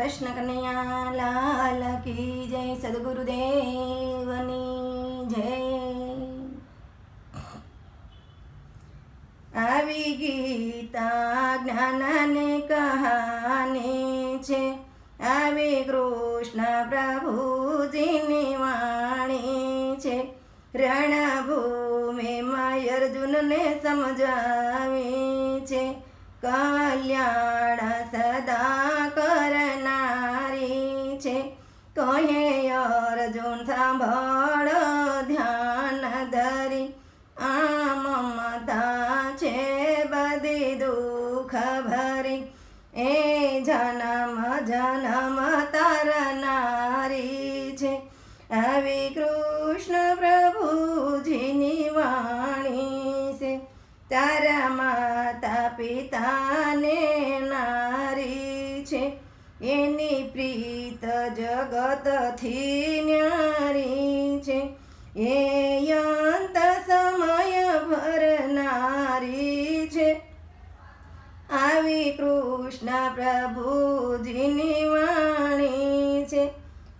કૃષ્ણ કનૈયા લાલ કી જય સદગુરુદેવની જય. આવી ગીતા જ્ઞાનને કહાની છે. આવી કૃષ્ણ પ્રભુજીની વાણી છે. રણભૂમિમાં અર્જુનને સમજાવી છે. કલ્યાણ ભરી એ જનમ જનમ તારનારી છે. આવી કૃષ્ણ પ્રભુજીની વાણી છે. તારા માતા પિતાને નારી છે. એની પ્રીત જગતથી ન્યારી આવી કૃષ્ણ પ્રભુજીની વાણી છે.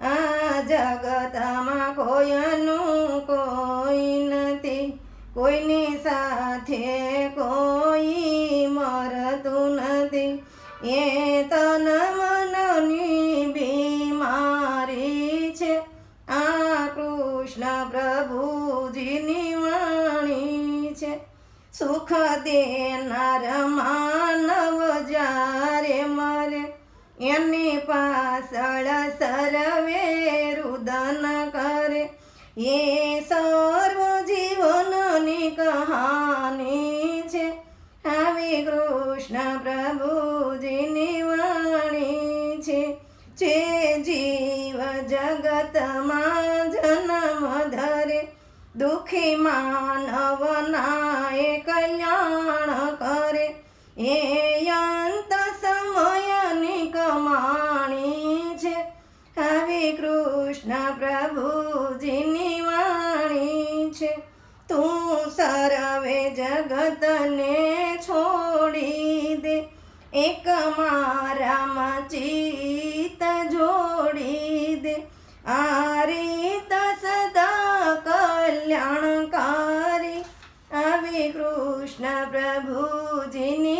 આ જગતમાં કોઈનું કોઈ નથી. કોઈની સાથે કોઈ મરતું નથી. એ તન મનની બીમારી છે. આ કૃષ્ણ પ્રભુજીની વાણી છે. સુખ દેનાર રુદન કરે. એ સર્વ જીવનની કહાની છે. આવી કૃષ્ણ પ્રભુજીની વાણી છે. જે જીવ જગતમાં જન્મ ધરે. દુઃખી માનવના એ કલ્યાણ કરે. એ આવી કૃષ્ણ પ્રભુજીની વાણી છે, તું સરવે જગતને છોડી દે. એક મારામાં ચિત જોડી દે. આ રીત સદા કલ્યાણકારી. આવી કૃષ્ણ પ્રભુજીની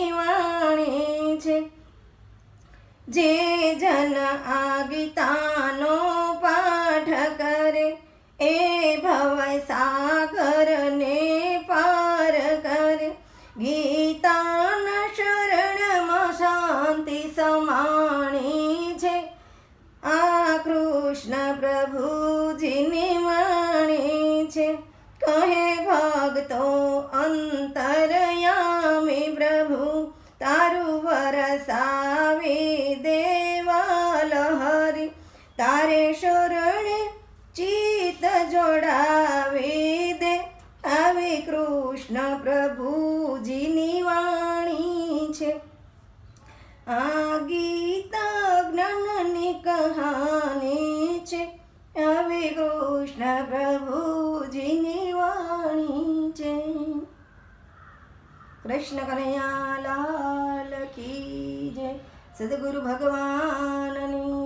જે જન આ ગીતાનો પાઠ કરે, એ ભવ સાગરને પાર કરે. ગીતાના શરણમાં શાંતિ સમાણી છે. આ કૃષ્ણ પ્રભુજીની વાણી છે. કહે ભક્તો અંતરયામી તારે શરણે ચિત જોડાવી દે. આવી કૃષ્ણ પ્રભુજીની વાણી છે. આ ગીતા જ્ઞાનની કહાની છે. આવી કૃષ્ણ પ્રભુજીની વાણી છે. કૃષ્ણ કનૈયા લાલ કી જય. સદગુરુ ભગવાનની